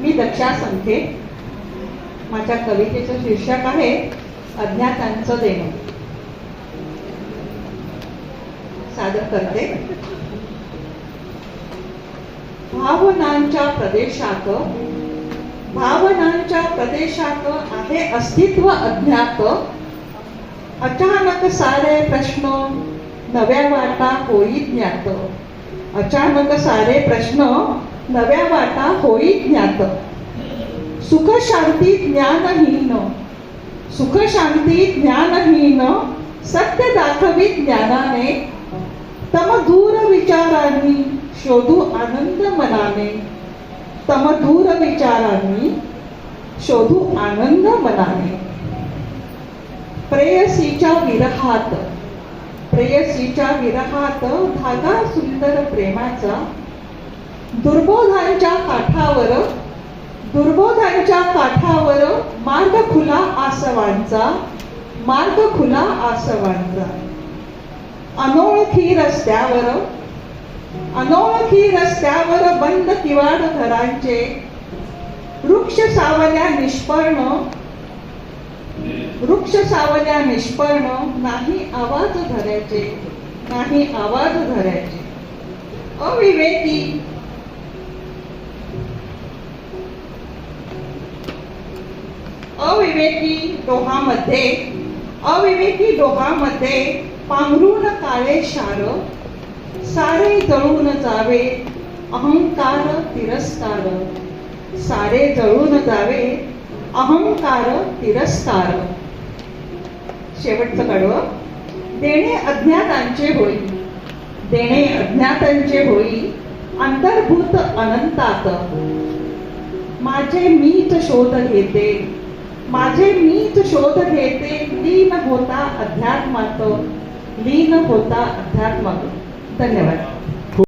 मी दक्षा संखे माझ्या कवितेचं शीर्षक आहे अज्ञातांचं देणं. सादर करते. भावनांच्या प्रदेशात भावनांच्या प्रदेशात आहे अस्तित्व अज्ञात. अचानक सारे प्रश्न नव्या वाटा होई ज्ञात. अचानक सारे प्रश्न नव्या वाटा होई ज्ञात. सुख शांती ज्ञानहीन. सुख शांती ज्ञानहीन. सत्य दाखवी ज्ञानाने. तम दूर विचारांनी शोधू आनंद मनाने. तम दूर विचारांनी शोधू आनंद मनाने. प्रेयसीच्या विरहात. प्रेयसीच्या विरहात धागा सुंदर प्रेमाचा दुर्बोधांच्या काठावर दुर्बोधांच्या काठावर मार्ग खुला आसवांचा मार्ग खुला आसवांचा. अनोळखी रस्त्यावर अनोळखी रस्त्यावर बंद किवाड घरांचे वृक्ष सावल्या निष्पर्ण वृक्ष सावल्या निष्पर्ण नाही आवाज धरायचे नाही आवाज धरायचे. अविवेकी अविवेकी डोहामध्ये अविवेकी डोहामध्ये पांघरून काळे शार सारे जळून जावे अहंकार तिरस्कार. सारे जळून जावे अहंकार तिरस्कार. शेवटचं कडवं. देणे अज्ञातांचे होई. देणे अज्ञातांचे होई. अंतर्भूत अनंतात. माझे मीच शोध घेते. माझे मीच शोध घेते लीन होता अध्यात्मात लीन होता अध्यात्मात धन्यवाद.